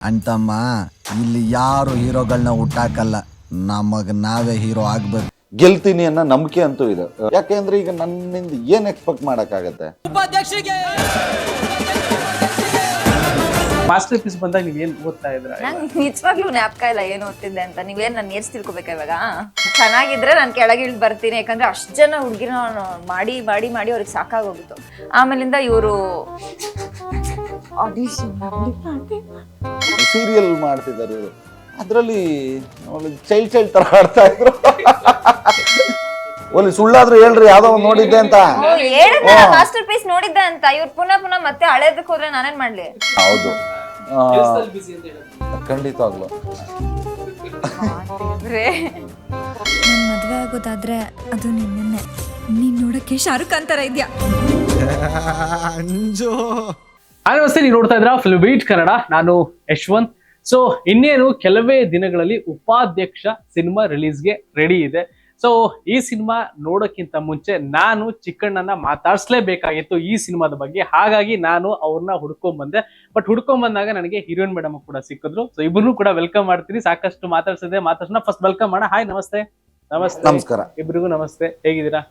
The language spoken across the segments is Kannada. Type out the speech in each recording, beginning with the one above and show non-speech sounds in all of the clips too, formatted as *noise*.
ಅಣ್ತಮ್ಮ ಇಲ್ಲಿ ಯಾರು ಹೀರೋಗಳನ್ನ ಹುಟ್ಟಾಕಲ್ಲ. ನಮಗ್ ನಾವೇ ಹೀರೋ ಆಗ್ಬೇಕು. ಗೆಲ್ತೀನಿ ಅನ್ನೋ ನಂಬಿಕೆ ಅಂತೂ ಇದೆ. ಯಾಕೆಂದ್ರೆ ಈಗ ನನ್ನಿಂದ ಏನ್ ಎಕ್ಸ್ಪೆಕ್ಟ್ ಮಾಡಕ್ಕಾಗತ್ತೆ? ಮಾಸ್ಟರ್ ಪೀಸ್ ಬಂದಾಗ ಏನ್ ಓದ್ತಾ ಇದ್ರ ನಂಗೆ ನಿಜವಾಗ್ಲೂ ಜ್ಞಾಪಕ ಇಲ್ಲ ಏನು ಓದ್ತಿದ್ದೆ ಅಂತ. ನೀವೇನ್ ನಾನು ಏರ್ಸ್ ತಿಳ್ಕೊಬೇಕಾ ಇವಾಗ? ಚೆನ್ನಾಗಿದ್ರೆ ನಾನು ಕೆಳಗೆ ಇಳಿದು ಬರ್ತೀನಿ ಯಾಕಂದ್ರೆ ಅಷ್ಟು ಜನ ಹುಡುಗಿನ ಮಾಡಿ ಮಾಡಿ ಮಾಡಿ ಅವ್ರಿಗೆ ಸಾಕಾಗೋಗಿತ್ತು ಆಮೇಲಿಂದ ಇವರು ಆಡಿಷನ್ ಸೀರಿಯಲ್ ಮಾಡ್ತಿದ್ದಾರೆ ಇವರು. ಅದರಲ್ಲಿ ಚೈಲ್ಡ್ ಚೈಲ್ಡ್ ತರ ಆಡ್ತಾ ಇದ್ರು. ಒಲ್ಲಿ ಸುಳ್ಳಾದ್ರೂ ಹೇಳ್ರಿ ಯಾವ್ದೋ ಒಂದು ನೋಡಿದ್ದೆ ಅಂತ. ಹೇಳಿದ್ದೆ ಮಾಸ್ಟರ್ ಪೀಸ್ ನೋಡಿದ್ದೆ ಅಂತ. ಇವ್ರು ಪುನಃ ಪುನಃ ಮತ್ತೆ ಹಳೇದಕ್ಕೆ ಹೋದ್ರೆ ನಾನೇನ್ ಮಾಡ್ಲಿ? ಹೌದು. ಖಂಡಿತ ಖಂಡಿತವಾಗ್ಲು. ನನ್ ಮದ್ವೆ ಆಗೋದಾದ್ರೆ ಅದು ನಿನ್ನೆ ನೀನ್ ನೋಡಕ್ಕೆ ಶಾರುಖ್ ಅಂತಾರ ಇದ್ಯಾ? *laughs* ಇದ್ಯಾ ಆ, ನಮಸ್ತೆ ನೀವು ನೋಡ್ತಾ ಇದ್ರ ಫಿಲ್ಬೀಟ್ ಕನ್ನಡ ನಾನು ಯಶ್ವಂತ್. ಸೊ ಇನ್ನೇನು ಕೆಲವೇ ದಿನಗಳಲ್ಲಿ ಉಪಾಧ್ಯಕ್ಷ ಸಿನಿಮಾ ರಿಲೀಸ್ಗೆ ರೆಡಿ ಇದೆ. ಸೊ ಈ ಸಿನಿಮಾ ನೋಡೋಕ್ಕಿಂತ ಮುಂಚೆ ನಾನು ಚಿಕ್ಕಣ್ಣನ ಮಾತಾಡ್ಸ್ಲೇಬೇಕಾಗಿತ್ತು ಈ ಸಿನಿಮಾದ ಬಗ್ಗೆ. ಹಾಗಾಗಿ ನಾನು ಅವ್ರನ್ನ ಹುಡ್ಕೊಂಡ್ ಬಂದೆ ಬಟ್ ಹುಡ್ಕೊಂಡ್ ಬಂದಾಗ ನನಗೆ ಹೀರೋಯಿನ್ ಮೇಡಮ್ ಕೂಡ ಸಿಕ್ಕಿದ್ರು. ಸೊ ಇಬ್ಬರು ಕೂಡ ವೆಲ್ಕಮ್ ಮಾಡ್ತೀನಿ ಸಾಕಷ್ಟು ಮಾತಾಡ್ಸಿದೆ. ಮಾತಾಡ್ಸೋಣ. ಫಸ್ಟ್ ವೆಲ್ಕಮ್ ಮಾಡೋಣ. ಹಾಯ್ ನಮಸ್ತೆ. ನಮಸ್ತೆ. ನಮಸ್ಕಾರ. ಇಬ್ರಿಗೂ ನಮಸ್ತೆ. ಹೇಗಿದ್ದೀರಾ?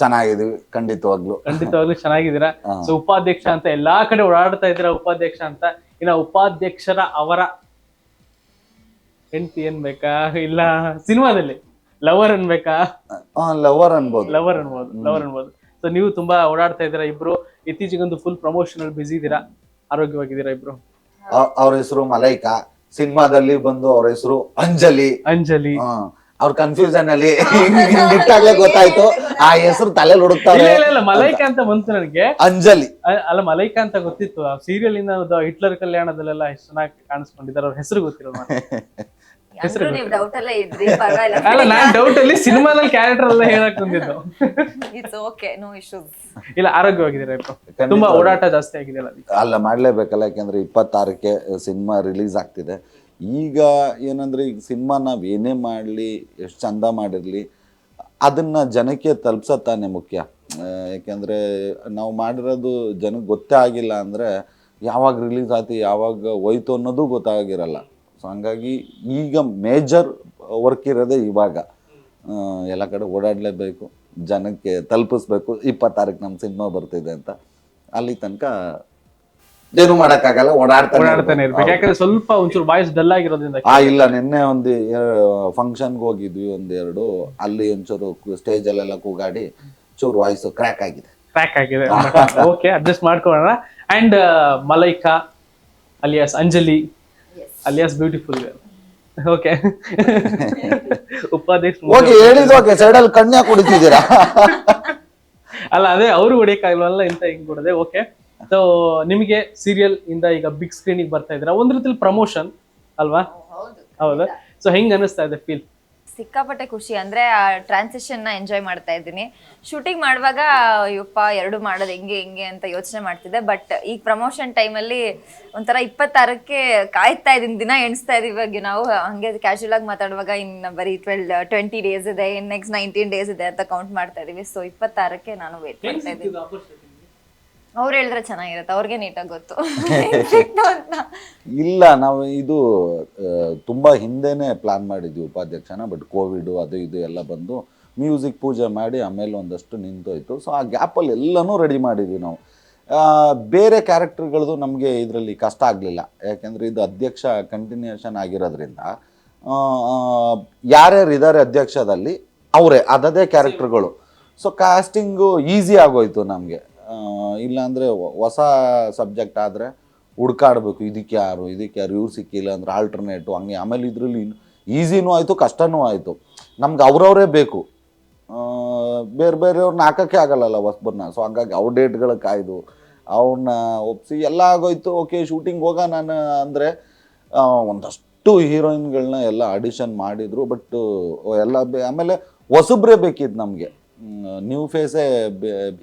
ಚೆನ್ನಾಗಿದೀವಿ ಖಂಡಿತವಾಗ್ಲು. ಖಂಡಿತವಾಗ್ಲೂ ಚೆನ್ನಾಗಿದ್ದೀರಾ. ಸೊ ಉಪಾಧ್ಯಕ್ಷ ಅಂತ ಎಲ್ಲಾ ಕಡೆ ಓಡಾಡ್ತಾ ಇದ್ದೀರಾ ಉಪಾಧ್ಯಕ್ಷ ಅಂತ? ಇನ್ನ ಉಪಾಧ್ಯಕ್ಷರ ಅವರ ಹೆಂಡತಿ ಅನ್ಬೇಕಾ ಇಲ್ಲ ಸಿನಿಮಾದಲ್ಲಿ ಲವರ್ ಅನ್ಬೇಕಾ? ಲವರ್ ಅನ್ಬೋದು. ಲವರ್ ಅನ್ಬೋದು ಲವರ್ ಅನ್ಬೋದು. ಸೊ ನೀವು ತುಂಬಾ ಓಡಾಡ್ತಾ ಇದ್ದೀರಾ ಇಬ್ರು? ಇತ್ತೀಚೆಗೊಂದು ಫುಲ್ ಪ್ರಮೋಷನ್ ಅಲ್ಲಿ ಬಿಸಿ ಇದ್ದೀರಾ? ಆರೋಗ್ಯವಾಗಿದ್ದೀರಾ ಇಬ್ರು? ಅವ್ರ ಹೆಸರು ಮಲೈಕಾ. ಸಿನಿಮಾದಲ್ಲಿ ಬಂದು ಅವ್ರ ಹೆಸರು ಅಂಜಲಿ. ಅಂಜಲಿ. ಅವ್ರ ಕನ್ಫ್ಯೂಷನ್ ಅಲ್ಲಿ *laughs* ಬಿಟ್ಟಾಗ್ಲೇ ಗೊತ್ತಾಯ್ತು. ಆ ಹೆಸರು ತಲೆ ಹುಡುಕ್ತಾರೆ ಇಲ್ಲ ಇಲ್ಲ ಇಲ್ಲ ಮಲೈಕಾ ಅಂತ ಬಂತು ನನಗೆ. ಅಂಜಲಿ. ಅಲ್ಲ ಮಲೈಕಾ ಅಂತ ಗೊತ್ತಿತ್ತು. ಆ ಸೀರಿಯಲ್ ಇಂದ ಹಿಟ್ಲರ್ ಕಲ್ಯಾಣದಲ್ಲೆಲ್ಲ ಎಷ್ಟು ಚೆನ್ನಾಗಿ ಕಾಣಿಸ್ಕೊಂಡಿದ್ದಾರೆ ಅವ್ರ ಹೆಸರು ಗೊತ್ತಿರೋ *laughs* ಹೆಸರು ನೀವು ಡೌಟ್ ಅಲ್ಲೇ ಇದ್ರಿ ಪರವಾಗಿಲ್ಲ. *laughs* ಅಲ್ಲ ನಾನ್ ಡೌಟ್ ಅಲ್ಲಿ ಸಿನಿಮಾದಲ್ಲಿ ಕ್ಯಾರೆಕ್ಟರ್ ಎಲ್ಲ ಹೇಳಕ್ ಬಂದಿದ್ದು. ಇಲ್ಲ ಆರೋಗ್ಯವಾಗಿದ್ದೀರಾ ತುಂಬಾ ಓಡಾಟ ಜಾಸ್ತಿ ಅದಕ್ಕೆ. ಅಲ್ಲ ಮಾಡ್ಲೇಬೇಕಲ್ಲ ಯಾಕಂದ್ರೆ ಇಪ್ಪತ್ತಾರಕ್ಕೆ ಸಿನಿಮಾ ರಿಲೀಸ್ ಆಗ್ತಿದೆ. ಈಗ ಏನಂದರೆ ಈಗ ಸಿನಿಮಾ ನಾವು ಏನೇ ಮಾಡಲಿ, ಎಷ್ಟು ಚಂದ ಮಾಡಿರಲಿ, ಅದನ್ನು ಜನಕ್ಕೆ ತಲುಪ್ಸೋ ತಾನೇ ಮುಖ್ಯ. ಯಾಕೆಂದರೆ ನಾವು ಮಾಡಿರೋದು ಜನಕ್ಕೆ ಗೊತ್ತೇ ಆಗಿಲ್ಲ ಅಂದರೆ ಯಾವಾಗ ರಿಲೀಸ್ ಆಯ್ತು, ಯಾವಾಗ ಹೋಯ್ತು ಅನ್ನೋದು ಗೊತ್ತಾಗಿರಲ್ಲ. ಸೊ ಹಂಗಾಗಿ ಈಗ ಮೇಜರ್ ವರ್ಕ್ ಇರೋದೇ ಇವಾಗ. ಎಲ್ಲ ಕಡೆ ಓಡಾಡಲೇಬೇಕು, ಜನಕ್ಕೆ ತಲುಪಿಸ್ಬೇಕು, ಇಪ್ಪತ್ತಾರಕ್ಕೆ ನಮ್ಮ ಸಿನಿಮಾ ಬರ್ತಿದೆ ಅಂತ. ಅಲ್ಲಿ ತನಕ ಏನು ಮಾಡಕ್ಕಾಗಲ್ಲ ಓಡಾಡ್ತಾನೆ ಓಡಾಡ್ತಾನೆ ಇರ್ಬೇಕು. ಯಾಕಂದ್ರೆ ಸ್ವಲ್ಪ ಒಂಚೂರು ವಾಯ್ಸ್ ಡಲ್ ಆಗಿರೋದ್ರಿಂದ ಆ ಇಲ್ಲ ನಿನ್ನೆ ಒಂದು ಫಂಕ್ಷನ್ಗೆ ಹೋಗಿದ್ವಿ ಒಂದೆರಡು. ಅಲ್ಲಿ ಒಂಚೂರು ಸ್ಟೇಜ್ ಅಲ್ಲೆಲ್ಲ ಕೂಗಾಡಿ ಚೂರು ವಾಯ್ಸ್ ಕ್ರ್ಯಾಕ್ ಆಗಿದೆ. ಕ್ರ್ಯಾಕ್ ಆಗಿದೆ. ಓಕೆ ಅಡ್ಜಸ್ಟ್ ಮಾಡ್ಕೊಳ್ಳೋಣ. And Malaika alias Anjali. Alias beautiful okay Upadhyaksha ಹೋಗಿ ಹೇಳಿದ್ ಓಕೆ ಸೈಡಲ್ಲಿ ಕನ್ಯಾ ಕುಡಿತಿದ್ದೀರಾ? ಅಲ್ಲ ಅದೇ ಅವರು ಹೊಡಿಯಕ್ಕಾಗಲ್ಲ ಇಂತ ಹಿಂಗ್ ಕೊಡದೆ ಓಕೆ ಸೊ ನಿಮಗೆ ಸೀರಿಯಲ್ ಇಂದ ಈಗ ಬಿಗ್ ಸ್ಕ್ರೀನಿಗೆ ಬರ್ತಾ ಇದ್ದೀರಾ? ಒಂದ್ ರೀತಿಲಿ ಪ್ರಮೋಷನ್ ಅಲ್ವಾ? ಹೌದು. ಸೊ ಹೆಂಗ್ ಅನಿಸ್ತಾ ಇದೆ ಫೀಲ್ ಸಿಕ್ಕಾಪಟ್ಟೆ ಖುಷಿ. ಅಂದ್ರೆ ಆ ಟ್ರಾನ್ಸಿಷನ್ನ ಎಂಜಾಯ್ ಮಾಡ್ತಾ ಇದ್ದೀನಿ. ಶೂಟಿಂಗ್ ಮಾಡುವಾಗ ಅಯ್ಯಪ್ಪ ಎರಡು ಮಾಡೋದು ಹೆಂಗೆ ಹೆಂಗೆ ಅಂತ ಯೋಚನೆ ಮಾಡ್ತಿದ್ದೆ. ಬಟ್ ಈ ಪ್ರಮೋಷನ್ ಟೈಮಲ್ಲಿ ಒಂಥರ ಇಪ್ಪತ್ತಾರಕ್ಕೆ ಕಾಯ್ತಾ ಇದೀನಿ ದಿನ ಎಣಿಸ್ತಾ ಇದೀವಿ ಇವಾಗ. ನಾವು ಹಂಗೆ ಕ್ಯಾಶುಯಲ್ ಆಗಿ ಮಾತಾಡುವಾಗ ಇನ್ನು ಬರೀ ಟ್ವೆಲ್ ಟ್ವೆಂಟಿ ಡೇಸ್ ಇದೆ ಇನ್ ನೆಕ್ಸ್ಟ್ ನೈನ್ಟೀನ್ ಡೇಸ್ ಇದೆ ಅಂತ ಕೌಂಟ್ ಮಾಡ್ತಾ ಇದೀವಿ ಸೊ ಇಪ್ಪತ್ತಾರಕ್ಕೆ ನಾನು ವೇಟ್ ಮಾಡ್ತಾ ಇದ್ದೀನಿ. ಅವ್ರು ಹೇಳಿದ್ರೆ ಚೆನ್ನಾಗಿರುತ್ತೆ ಅವ್ರಿಗೆ ನೀಟಾಗಿ ಗೊತ್ತು. *laughs* *laughs* ಅಂತ. ಇಲ್ಲ ನಾವು ಇದು ಆ, ತುಂಬಾ ಹಿಂದೆನೆ ಪ್ಲಾನ್ ಮಾಡಿದ್ವಿ ಉಪಾಧ್ಯಕ್ಷನ ಬಟ್ ಕೋವಿಡ್ ಅದು ಇದು ಎಲ್ಲ ಬಂದು ಮ್ಯೂಸಿಕ್ ಪೂಜೆ ಮಾಡಿ ಆಮೇಲೆ ಒಂದಷ್ಟು ನಿಂತೋಯ್ತು. ಸೊ ಆ ಗ್ಯಾಪಲ್ಲಿ ಎಲ್ಲನೂ ರೆಡಿ ಮಾಡಿದ್ವಿ ನಾವು. ಆ, ಬೇರೆ ಕ್ಯಾರೆಕ್ಟರ್ಗಳದ್ದು ನಮಗೆ ಇದರಲ್ಲಿ ಕಷ್ಟ ಆಗಲಿಲ್ಲ. ಯಾಕೆಂದರೆ ಇದು ಅಧ್ಯಕ್ಷ ಕಂಟಿನ್ಯೂಷನ್ ಆಗಿರೋದ್ರಿಂದ ಆ, ಆ, ಯಾರ್ಯಾರು ಇದ್ದಾರೆ ಅಧ್ಯಕ್ಷದಲ್ಲಿ ಅವರೇ ಅದದೇ ಕ್ಯಾರೆಕ್ಟರ್ಗಳು ಸೊ ಕಾಸ್ಟಿಂಗು ಈಸಿ ಆಗೋಯ್ತು ನಮಗೆ. ಇಲ್ಲಾಂದರೆ ಹೊಸ ಸಬ್ಜೆಕ್ಟ್ ಆದರೆ ಹುಡ್ಕಾಡ್ಬೇಕು, ಇದಕ್ಕೆ ಯಾರು ಇದಕ್ಕೆ ಯಾರು, ಇವ್ರು ಸಿಕ್ಕಿಲ್ಲ ಅಂದ್ರೆ ಆಲ್ಟರ್ನೇಟು ಹಂಗೆ ಆಮೇಲೆ ಇದರಲ್ಲಿ ಈಸಿನೂ ಆಯಿತು, ಕಷ್ಟನೂ ಆಯಿತು. ನಮ್ಗೆ ಅವ್ರವರೇ ಬೇಕು. ಬೇರೆ ಬೇರೆಯವ್ರನ್ನ ಹಾಕೋಕ್ಕೆ ಆಗಲ್ಲಲ್ಲ ಹೊಸಬರನ್ನ ಸೊ ಹಂಗಾಗಿ ಅವ್ರ ಕಾಯ್ದು ಅವ್ರನ್ನ ಒಪ್ಸಿ, ಎಲ್ಲ ಆಗೋಯ್ತು. ಓಕೆ ಶೂಟಿಂಗ್ ನಾನು ಅಂದರೆ ಒಂದಷ್ಟು ಹೀರೋಯಿನ್ಗಳನ್ನ ಎಲ್ಲ ಆಡಿಷನ್ ಮಾಡಿದರು ಬಟ್ ಎಲ್ಲ ಬೇ ಆಮೇಲೆ ಹೊಸಬ್ರೇ ಬೇಕಿತ್ತು ನಮಗೆ. ನ್ಯೂ ಫೇಸೇ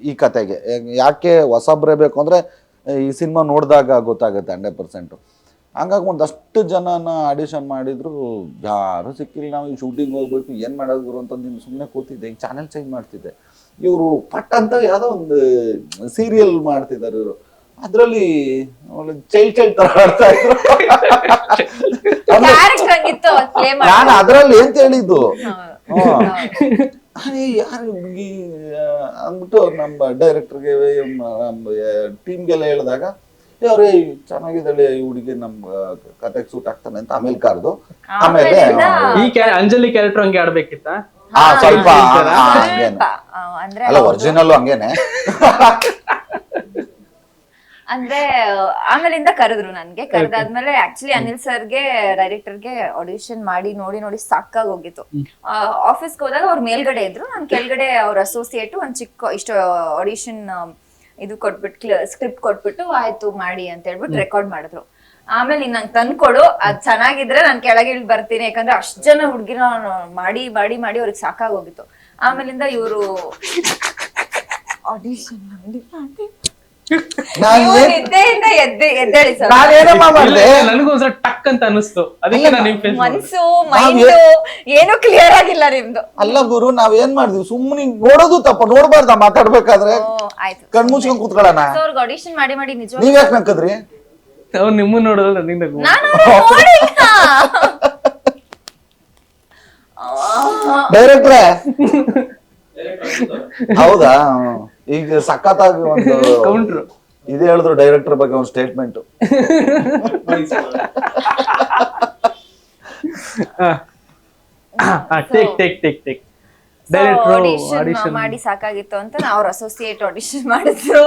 ಈ ಕತೆಗೆ. ಯಾಕೆ ಹೊಸಬ್ರೇ ಬೇಕು ಅಂದರೆ ಈ ಸಿನಿಮಾ ನೋಡಿದಾಗ ಗೊತ್ತಾಗುತ್ತೆ ಹಂಡ್ರೆಡ್ ಪರ್ಸೆಂಟು. ಹಂಗಾಗಿ ಒಂದಷ್ಟು ಜನನ ಆಡಿಷನ್ ಮಾಡಿದ್ರು ಯಾರು ಸಿಕ್ಕಿಲ್ಲ. ನಾವು ಈ ಶೂಟಿಂಗ್ ಹೋಗ್ಬೇಕು ಏನು ಮಾಡೋದು ಗುರು ಅಂತ ನೀನು ಸುಮ್ಮನೆ ಕೂತಿದ್ದೆ. ಈಗ ಚಾನೆಲ್ ಚೇಂಜ್ ಮಾಡ್ತಿದ್ದೆ. ಇವರು ಪಟ್ ಅಂತ ಯಾವುದೋ ಒಂದು ಸೀರಿಯಲ್ ಮಾಡ್ತಿದ್ದಾರೆ ಇವರು. ಅದರಲ್ಲಿ ಚೈಲ್ಡ್ ಚೈಲ್ಡ್ ತರ ಆಡ್ತಾ ಇದ್ರು. ನಾನು ಅದರಲ್ಲಿ ಅಂತ ಹೇಳಿದ್ದು ಯಾರು ಅಂದ್ಬಿಟ್ಟು ನಮ್ಮ ಡೈರೆಕ್ಟರ್ಗೆ ನಮ್ಮ ಟೀಮ್ಗೆಲ್ಲ ಹೇಳಿದಾಗ ಅವ್ರೇ ಚೆನ್ನಾಗಿದ್ದಾಳೆ ಈ ಹುಡುಗಿ ನಮ್ ಕತೆಗೆ ಸೂಟ್ ಆಗ್ತಾನೆ ಅಂತ ಆಮೇಲೆ ಕರೆದು. ಆಮೇಲೆ ಈ ಅಂಜಲಿ ಕ್ಯಾರೆಕ್ಟರ್ ಹಂಗೆ ಆಡ್ಬೇಕಿತ್ತ? ಹಾ ಸ್ವಲ್ಪ ಅಲ್ಲ ಅವ್ರ್ದು- ಒರಿಜಿನಲ್ ಹಂಗೇನೆ. ಅಂದ್ರೆ ಆಮೇಲಿಂದ ಕರೆದ್ರು ನನ್ಗೆ. ಕರೆದಾದ್ಮೇಲೆ ಆಕ್ಚುಲಿ ಅನಿಲ್ ಸರ್ಗೆ ಡೈರೆಕ್ಟರ್ಗೆ ಆಡಿಷನ್ ಮಾಡಿ ನೋಡಿ ನೋಡಿ ಸಾಕಾಗಿ ಹೋಗಿತ್ತು. ಆಫೀಸ್ಗೆ ಹೋದಾಗ ಅವ್ರ ಮೇಲ್ಗಡೆ ಇದ್ರು. ನಾನು ಕೆಳಗಡೆ ಅವ್ರ ಅಸೋಸಿಯೇಟ್ ಒಂದ್ ಚಿಕ್ಕ ಇಷ್ಟು ಆಡಿಷನ್ ಇದು ಕೊಟ್ಬಿಟ್ ಸ್ಕ್ರಿಪ್ಟ್ ಕೊಟ್ಬಿಟ್ಟು ಆಯ್ತು ಮಾಡಿ ಅಂತ ಹೇಳ್ಬಿಟ್ಟು ರೆಕಾರ್ಡ್ ಮಾಡಿದ್ರು. ಆಮೇಲೆ ನೀನ್ ನಂಗೆ ತಂದ್ಕೊಡು. ಅದ್ ಚೆನ್ನಾಗಿದ್ರೆ ನಾನು ಕೆಳಗೆ ಇಳ್ದ್ ಬರ್ತೀನಿ. ಯಾಕಂದ್ರೆ ಅಷ್ಟ್ ಜನ ಹುಡ್ಗಿನ ಮಾಡಿ ಮಾಡಿ ಮಾಡಿ ಅವ್ರಿಗೆ ಸಾಕಾಗಿ ಹೋಗಿತ್ತು. ಆಮೇಲಿಂದ ಇವರು ಆಡಿಷನ್ *laughs* ಮಾಡಿ ಮಾಡಿ. ನಿದ್ದೆಯಿಂದ ಎದ್ದೆ ಎದ್ದೇಳಿ ಸರ್ ನಾನೇನಮ್ಮ ಮಾಡ್ದೆ? ನನಗೊಂದ್ಸಲ ಟಕ್ ಅಂತ ಅನಿಸ್ತು ಅದಕ್ಕೆ ನಾನು ನಿಮ್ ಮನ್ಸು ಮೈಂಡ್ ಏನು ಕ್ಲಿಯರ್ ಆಗಿಲ್ಲ ನಿಮ್ದು. ಅಲ್ಲ ಗುರು ನಾವ್ ಏನ್ ಮಾಡಿದ್ವಿ? ಸುಮ್ಮನೆ ನೋಡೋದು ತಪ್ಪ ನೋಡ್ಬಾರ್ದ ಮಾತಾಡ್ಬೇಕಾದ್ರೆ? ಆಯ್ತು. ಕಣ್ ಮುಚ್ಕೊಂಡ್ ಕೂತ್ಕೊಳ್ಳೋಣ. ಅವ್ರಿಗೆ ಆಡಿಷನ್ ಮಾಡಿ ಮಾಡಿ ನಿಜ ನೀವ್ ಯಾಕೆ ನಕ್ಕದ್ರಿ ಅವ್ರು ನಿಮ್ಮ ನೋಡೋದಲ್ಲ ಡೈರೆಕ್ಟ್ರೆ *laughs* ಹೌದಾ. ಈಗ ಸಖತ್ತಾಗಿ ಒಂದು ಕೌಂಟ್ರು ಇದು ಹೇಳಿದ್ರು ಡೈರೆಕ್ಟರ್ ಬಗ್ಗೆ ಒಂದು statement take take take take audition ಮಾಡಿ ಸಾಕಾಗಿತ್ತು ಅಂತ ಅವ್ರ ಅಸೋಸಿಯೇಟ್ ಆಡಿಷನ್ ಮಾಡಿದ್ರು.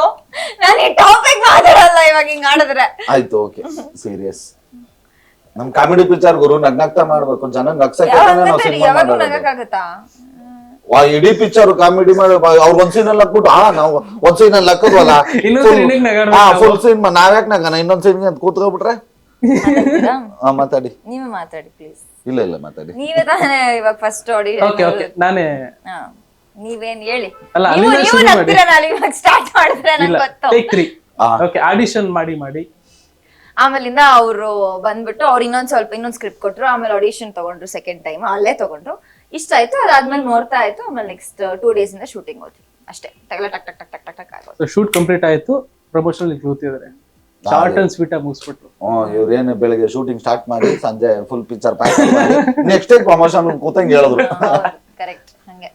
ನಾನು ಈ ಟಾಪಿಕ್ ಮಾತಾಡಲ್ಲ ಇವಾಗ ಹಿಂಗ್ ಆಡಿದ್ರೆ. ಆಯ್ತು ಓಕೆ ಸೀರಿಯಸ್ ನಮ್ ಕಾಮಿಡಿ ಪಿಕ್ಚರ್ ಗುರು ನಗ್ನಗ್ತಾ ಮಾಡ್ಬೇಕು. ಜನ ನಗ್ಸಕ್ಕೆ ಯಾವಾಗ ನಗಕ್ಕಾಗತ್ತಾ ವಾ ಇಡೀ ಪಿಕ್ಚರ್ ಕಾಮಿಡಿ ಮಾಡಿ ಅವ್ರ ಒಂದ್ ಸೀನ್ ಅಲ್ಲಿ ಹಾಕ್ಬಿಟ್ಟು ಹಾ ನಾವು ಒಂದ್ ಸೀನ್ ಅಲ್ಲಿ ಹಾಕೋದ್ವಲ್ಲ? ಹಾ ಫುಲ್ ಸೀನ್ ನಾವ್ಯಾಕ್ ನಗನ ಇನ್ನೊಂದ್ ಸೀನ್ ಅಂತ ಕೂತ್ಕೊಬಿಟ್ರೆ? *laughs* ಹಾ ಮಾತಾಡಿ. ನೀವೇ ಮಾತಾಡಿ ಪ್ಲೀಸ್ ಇಲ್ಲ ಇಲ್ಲ ಮಾತಾಡಿ. ನೀವೇ ತಾನೇ ಇವಾಗ ಫಸ್ಟ್ ಓಕೆ ಓಕೆ ಆಡಿಷನ್ ನಾನೇ ನೀವೇನ್ ಹೇಳಿ? ಅಲ್ಲ, ನೀವು ಅಲ್ಲಿಂದ ನೀವು ಶುರು ಮಾಡಿ. ನಾನು ಇವಾಗ ಸ್ಟಾರ್ಟ್ ಮಾಡಿದ್ರೆ ನನಗೆ ಗೊತ್ತು. ಟೇಕ್ 3 ಓಕೆ ಆಡಿಷನ್ ಮಾಡಿ ಮಾಡಿ. ಆಮೇಲಿಂದ ಅವರು ಬಂದ್ಬಿಟ್ಟು ಅವ್ರು ಇನ್ನೊಂದು ಸ್ವಲ್ಪ ಇನ್ನೊಂದ್ ಸ್ಕ್ರಿಪ್ಟ್ ಕೊಟ್ಟರು ಆಮೇಲೆ ಆಡಿಷನ್ ತಗೊಂಡ್ರು ಸೆಕೆಂಡ್ ಟೈಮ್ ಅಲ್ಲೇ ತಗೊಂಡ್ರು. ಇಷ್ಟ ಆಯ್ತು ಅದಾದ್ಮೇಲೆ ನೋಡ್ತಾ ಆಯ್ತು ಆಮೇಲೆ ನೆಕ್ಸ್ಟ್ ಟೂ ಡೇಸ್ ಇಂದ ಶೂಟಿಂಗ್ ಹೋದ್ವಿ. ಅಷ್ಟೇ. ತಗಲ ಟಕ್ ಟಕ್ ಟಕ್ ಟಕ್ ಟಕ್ ಟಕ್ ಆಗೋದು. ಶೂಟ್ ಕಂಪ್ಲೀಟ್ ಆಯ್ತು ಪ್ರಮೋಷನ್ ಕೂತಿದ್ದಾರೆ. ಶಾರ್ಟ್ ಅಂಡ್ ಸ್ವೀಟ್ ಆಗಿ ಮುಗಿಸ್ಬಿಟ್ರು. ಇವ್ರು ಇವ್ರೇನು ಬೆಳಿಗ್ಗೆ ಶೂಟಿಂಗ್ ಸ್ಟಾರ್ಟ್ ಮಾಡಿ ಸಂಜೆ ಫುಲ್ ಪಿಕ್ಚರ್ ಪ್ಯಾಕ್ ಮಾಡಿ ನೆಕ್ಸ್ಟ್ ಡೇ ಪ್ರಮೋಷನ್ ಕೂತಂಗೆ ಹೇಳಿದ್ರು. ಕರೆಕ್ಟ್ ಹಂಗೆ.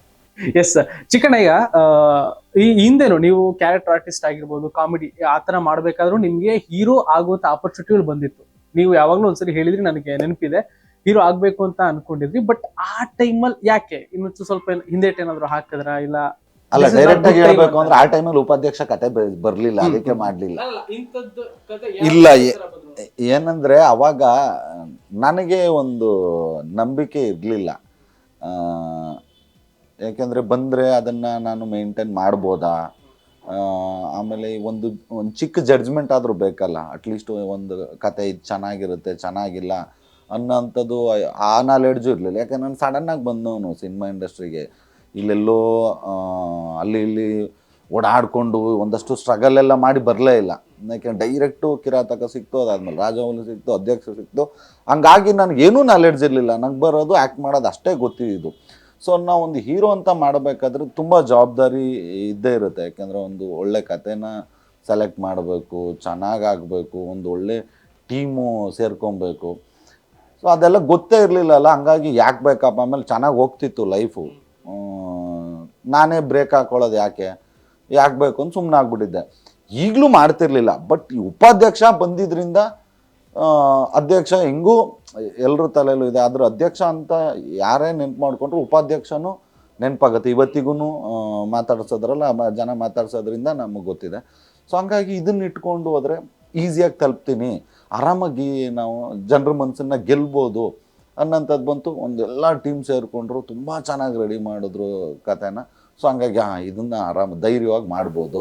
ಎಸ್ ಚಿಕ್ಕಣ್ಣಯ್ಯ ಆ, ಈ ಹಿಂದೆನು ನೀವು ಕ್ಯಾರೆಕ್ಟರ್ ಆರ್ಟಿಸ್ಟ್ ಆಗಿರ್ಬೋದು ಕಾಮಿಡಿ ಆ ಥರ ಮಾಡ್ಬೇಕಾದ್ರೂ ನಿಮ್ಗೆ ಹೀರೋ ಆಗುವಂಥ ಆಪರ್ಚುನಿಟಿಗಳು ಬಂದಿತ್ತು. ನೀವು ಯಾವಾಗ್ಲೂ ಒಂದ್ಸರಿ ಹೇಳಿದ್ರಿ ನನಗೆ ನೆನಪಿದೆ. ಹೀರೋ ಆಗ್ಬೇಕು ಅಂತ ಅನ್ಕೊಂಡಿದ್ರಿ ಬಟ್ ಆ ಟೈಮಲ್ಲಿ ಯಾಕೆ? ಇನ್ನೊಂದು ಸ್ವಲ್ಪ ಹಿಂದೆ ಹಿಂದೇಟ್ ಏನಾದ್ರು ಹಾಕಿದ್ರ ಇಲ್ಲ? ಅಲ್ಲ ಡೈರೆಕ್ಟ್ ಆಗಿ ಹೇಳ್ಬೇಕು ಅಂದ್ರೆ ಆ ಟೈಮಲ್ಲಿ ಉಪಾಧ್ಯಕ್ಷ ಕತೆ ಬ- ಬರ್ಲಿಲ್ಲ ಅದಕ್ಕೆ ಮಾಡ್ಲಿಲ್ಲ. ಇಲ್ಲ ಏನಂದ್ರೆ ಅವಾಗ ನನಗೆ ಒಂದು ನಂಬಿಕೆ ಇರಲಿಲ್ಲ. ಯಾಕೆಂದ್ರೆ ಬಂದ್ರೆ ಅದನ್ನ ನಾನು ಮೇಂಟೈನ್ ಮಾಡ್ಬೋದಾ? ಆ, ಆಮೇಲೆ ಒಂದು ಒಂದು ಚಿಕ್ಕ ಜಡ್ಜ್ಮೆಂಟ್ ಆದ್ರೂ ಬೇಕಲ್ಲ. ಅಟ್ಲೀಸ್ಟ್ ಒಂದು ಕತೆ ಇದು ಚೆನ್ನಾಗಿರುತ್ತೆ ಚೆನ್ನಾಗಿಲ್ಲ. ಅನ್ನೋಂಥದ್ದು ಆ ನಾಲೆಡ್ಜು ಇರಲಿಲ್ಲ. ಯಾಕಂದ್ರೆ ನಾನು ಸಡನ್ನಾಗಿ ಬಂದವನು ಸಿನಿಮಾ ಇಂಡಸ್ಟ್ರಿಗೆ ಇಲ್ಲೆಲ್ಲೋ ಅಲ್ಲಿ ಇಲ್ಲಿ ಓಡಾಡಿಕೊಂಡು ಒಂದಷ್ಟು ಸ್ಟ್ರಗಲ್ ಎಲ್ಲ ಮಾಡಿ ಬರಲೇ ಇಲ್ಲ. ಯಾಕೆ ಡೈರೆಕ್ಟು ಕಿರಾತಕ ಸಿಕ್ತು, ಅದಾದಮೇಲೆ ರಾಜಮೌಲಿ ಸಿಕ್ತು, ಅಧ್ಯಕ್ಷ ಸಿಕ್ತು. ಹಂಗಾಗಿ ನನಗೇನೂ ನಾಲೆಡ್ಜ್ ಇರಲಿಲ್ಲ. ನಂಗೆ ಬರೋದು ಆ್ಯಕ್ಟ್ ಮಾಡೋದು ಅಷ್ಟೇ ಗೊತ್ತಿದ್ದು ಸೊ ನಾವು ಒಂದು ಹೀರೋ ಅಂತ ಮಾಡಬೇಕಾದ್ರೆ ತುಂಬ ಜವಾಬ್ದಾರಿ ಇದ್ದೇ ಇರುತ್ತೆ. ಯಾಕೆಂದರೆ ಒಂದು ಒಳ್ಳೆ ಕಥೆನ ಸೆಲೆಕ್ಟ್ ಮಾಡಬೇಕು ಚೆನ್ನಾಗಾಗಬೇಕು ಒಂದು ಒಳ್ಳೆ ಟೀಮು ಸೇರ್ಕೊಬೇಕು. ಸೊ ಅದೆಲ್ಲ ಗೊತ್ತೇ ಇರಲಿಲ್ಲಲ್ಲ, ಹಂಗಾಗಿ ಯಾಕೆ ಬೇಕಪ್ಪ ಆಮೇಲೆ ಚೆನ್ನಾಗಿ ಹೋಗ್ತಿತ್ತು ಲೈಫು ನಾನೇ ಬ್ರೇಕ್ ಹಾಕೊಳ್ಳೋದು ಯಾಕೆ? ಯಾಕೆ ಬೇಕು ಅಂತ ಸುಮ್ಮನೆ ಆಗ್ಬಿಟ್ಟಿದ್ದೆ. ಈಗಲೂ ಮಾಡ್ತಿರ್ಲಿಲ್ಲ ಬಟ್ ಈ ಉಪಾಧ್ಯಕ್ಷ ಬಂದಿದ್ದರಿಂದ ಅಧ್ಯಕ್ಷ ಹೆಂಗೂ ಎಲ್ಲರ ತಲೆಯಲ್ಲೂ ಇದೆ, ಆದ್ರೆ ಅಧ್ಯಕ್ಷ ಅಂತ ಯಾರೇ ನೆನ್ಪು ಮಾಡಿಕೊಂಡ್ರು ಉಪಾಧ್ಯಕ್ಷನೂ ನೆನಪಾಗುತ್ತೆ. ಇವತ್ತಿಗೂ ಮಾತಾಡ್ಸೋದ್ರಲ್ಲ ಜನ ಮಾತಾಡ್ಸೋದ್ರಿಂದ ನಮಗೆ ಗೊತ್ತಿದೆ. ಸೊ ಹಂಗಾಗಿ ಇದನ್ನ ಇಟ್ಕೊಂಡು ಹೋದರೆ ಈಸಿಯಾಗಿ ತಲುಪ್ತೀನಿ. ಆರಾಮಾಗಿ ನಾವು ಜನರ ಮನಸ್ಸನ್ನು ಗೆಲ್ಬೋದು ಅನ್ನೋಂಥದ್ದು ಬಂತು. ಒಂದೆಲ್ಲ ಎಲ್ಲ ಟೀಮ್ ಸೇರಿಕೊಂಡ್ರು ತುಂಬ ಚೆನ್ನಾಗಿ ರೆಡಿ ಮಾಡಿದ್ರು ಕಥೆನ. ಸೊ ಹಂಗಾಗಿ ಹಾಂ ಇದನ್ನ ಆರಾಮ ಧೈರ್ಯವಾಗಿ ಮಾಡ್ಬೋದು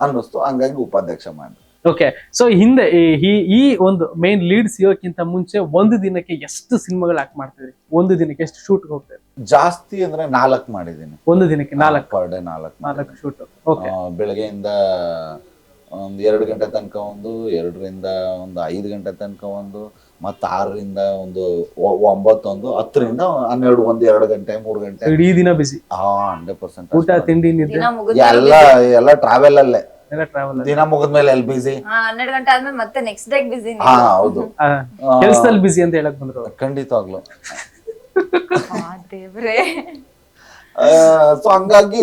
ಅನ್ನಿಸ್ತು. ಹಂಗಾಗಿ ಉಪಾಧ್ಯಕ್ಷ ಮಾಡಿ ಓಕೆ ಸೊ ಹಿಂದೆ ಈ- ಈ ಒಂದು ಮೇನ್ ಲೀಡ್ ಸಿಗೋಕ್ಕಿಂತ ಮುಂಚೆ ಒಂದು ದಿನಕ್ಕೆ ಎಷ್ಟು ಸಿನಿಮಾಗಳು ಆಕ್ಟ್ ಮಾಡ್ತಿದ್ರಿ? ಒಂದು ದಿನಕ್ಕೆ ಎಷ್ಟು ಶೂಟ್ ಹೋಗ್ತಾರೆ ಜಾಸ್ತಿ ಅಂದ್ರೆ ನಾಲ್ಕು ಮಾಡಿದ್ದೀನಿ. ಒಂದು ದಿನಕ್ಕೆ ನಾಲ್ಕು? ಪರ್ ಡೇ ನಾಲ್ಕು ನಾಲ್ಕು ಶೂಟ್ ಓಕೆ ಬೆಳಗ್ಗೆಯಿಂದ ಒಂದು ಎರಡು ಗಂಟೆ ತನಕ ಒಂದು ಎರಡರಿಂದ ಒಂದು ಐದು ಗಂಟೆ ತನಕ ಒಂದು ಮತ್ತು ಆರರಿಂದ ಒಂದು ಒಂಬತ್ತೊಂದು ಹತ್ತರಿಂದ ಹನ್ನೆರಡು ಒಂದು ಎರಡು ಗಂಟೆ ಮೂರು ಗಂಟೆ. ಇಡೀ ದಿನ ಬಿಸಿ ಹಾ ಹಂಡ್ರೆಡ್ ಪರ್ಸೆಂಟ್ ಊಟ ತಿಂಡಿ ನಿದ್ದೆ? ಎಲ್ಲ ಎಲ್ಲ ಟ್ರಾವೆಲ್ ಅಲ್ಲೇ. ಎಲ್ಲ ಟ್ರಾವೆಲ್ ದಿನ ಮುಗಿದ್ಮೇಲೆ ಎಲ್ ಬಿಸಿ ಹನ್ನೆರಡು ಗಂಟೆ ಆದ್ಮೇಲೆ ಮತ್ತೆ ನೆಕ್ಸ್ಟ್ ಡೇ ಬಿಸಿ ಹಾ ಹೌದು. *laughs* ಕೆಲಸದಲ್ಲಿ ಬಿಸಿ ಅಂತ ಹೇಳಕ್ ಬಂದ್ರು. ಖಂಡಿತವಾಗ್ಲು. ದೇವ್ರೆ. ಸೊ ಹಂಗಾಗಿ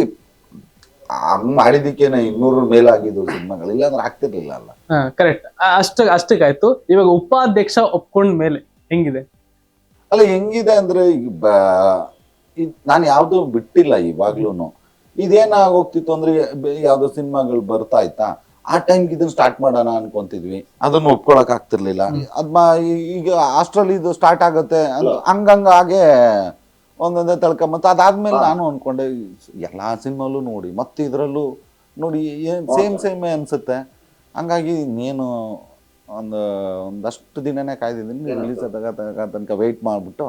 ಹಂಗ್ ಮಾಡಿದಕ್ಕೇನೆ ಇನ್ನೂರ ಮೇಲಾಗಿದ್ದು ಸಿನಿಮಾಗಳು. ಇಲ್ಲಾಂದ್ರೆ ಆಗ್ತಿರ್ಲಿಲ್ಲ ಅಲ್ಲ. ಹಾ ಕರೆಕ್ಟ್ ಅಷ್ಟ ಅಷ್ಟಕ್ಕಾಯ್ತು. ಇವಾಗ ಉಪಾಧ್ಯಕ್ಷ ಒಪ್ಕೊಂಡ ಮೇಲೆ ಹೆಂಗಿದೆ? ಅಲ್ಲ ಹೆಂಗಿದೆ ಅಂದ್ರೆ ಈಗ ನಾನು ಯಾವ್ದು ಬಿಟ್ಟಿಲ್ಲ ಇವಾಗ್ಲೂನು. ಇದೇನಾಗೋಗ್ತಿತ್ತು ಅಂದ್ರೆ ಯಾವ್ದೋ ಸಿನಿಮಾಗಳು ಬರ್ತಾ ಇತ್ತಾ ಆ ಟೈಮ್ ಇದನ್ನ ಸ್ಟಾರ್ಟ್ ಮಾಡೋಣ ಅನ್ಕೊಂತಿದ್ವಿ. ಅದನ್ನ ಒಪ್ಕೊಳಕ್ ಆಗ್ತಿರ್ಲಿಲ್ಲ. ಅದ್ ಮ- ಈಗ ಹಾಸ್ಟ್ರಲ್ ಇದು ಸ್ಟಾರ್ಟ್ ಆಗುತ್ತೆ ಅಂತ ಹಂಗಂಗ ತಳ್ಕ ಮತ್ತು ಅದಾದ್ಮೇಲೆ ನಾನು ಅನ್ಕೊಂಡೆ ಎಲ್ಲಾ ಸಿನಿಮಾಲು ನೋಡಿ ಮತ್ತೆ ಇದ್ರಲ್ಲೂ ನೋಡಿ ಸೇಮ್ ಸೇಮ್ ಅನ್ಸುತ್ತೆ. ಹಂಗಾಗಿ ಇನ್ನೇನು ಒಂದು ಒಂದಷ್ಟು ದಿನನೇ ಕಾಯ್ದಿದ್ದೀನಿ ರಿಲೀಸ್ ಆದಾಗ ತನಕ ವೆಯ್ಟ್ ಮಾಡ್ಬಿಟ್ಟು